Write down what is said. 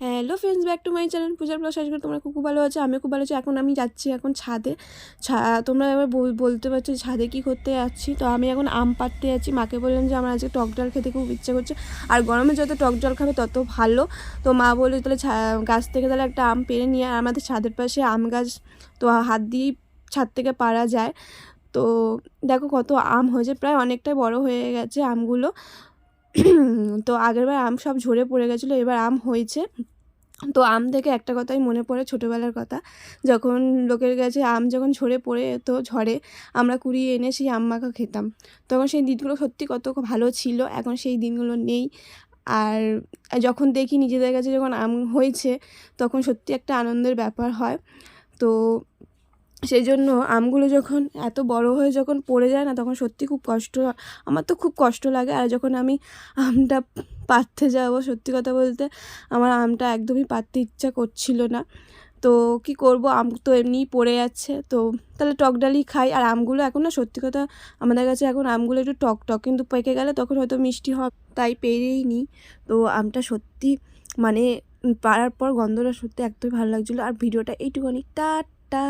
Hello friends, back to my channel. পূজার plus আজকে তোমরা খুব ভালো আছো আমি খুব ভালো আছি। এখন আমি যাচ্ছি এখন ছাদে। ছা, তোমরা এবার বল- বলতে পারছ ছাদে কি করতে যাচ্ছি। তো আমি এখন আম পাড়তে যাচ্ছি। মাকে বললাম যে আমার আজকে টক ডাল খেতে খুব ইচ্ছে করছে। আর গরমে যত টক জল খাবে তত ভালো। তো মা বলল তাহলে গাছ থেকে তাহলে একটা আম পেরে নিয়ে আর আমাদের ছাদের পাশে আম গাছ, তো হাত দিয়েই ছাদ থেকে পারা যায়। তো দেখো কত আম হয়েছে। প্রায় অনেকটাই বড় হয়ে গেছে আমগুলো। তো আগেরবার আম সব ঝরে পড়ে গেছিল, এবার আম হয়েছে। তো আম থেকে একটা কথাই মনে পড়ে ছোটোবেলার কথা। যখন লোকের কাছে আম যখন ঝরে পড়ে তো ঝড়ে আমরা কুড়িয়ে এনে সেই আম মাখা খেতাম। তখন সেই দিনগুলো সত্যি কত ভালো ছিল, এখন সেই দিনগুলো নেই। আর যখন দেখি নিজেদের কাছে যখন আম হয়েছে, তখন সত্যি একটা আনন্দের ব্যাপার হয়। তো সেই জন্য আমগুলো যখন এত বড় হয়ে যখন পড়ে যায় না, তখন সত্যি খুব কষ্ট, আমার তো খুব কষ্ট লাগে। আর যখন আমি আমটা পাততে যাব, সত্যি কথা বলতে আমার আমটা একদমই পাততে ইচ্ছা করছিল না। তো কি করব? আম তো এমনিই পড়ে যাচ্ছে। তো তাহলে টক ডালই খাই। আর আমগুলো এখন না, সত্যি কথা আমাদের কাছে এখন আমগুলো একটু টক টক, কিন্তু পেকে গেলে তখন হয়তো মিষ্টি হবে তাই পেরেই নিই তো আমটা সত্যি মানে পাড়ার পর গন্ধটা সত্যি একদমই ভালো লাগছিল। আর ভিডিওটা এইটুখানি। টাটা!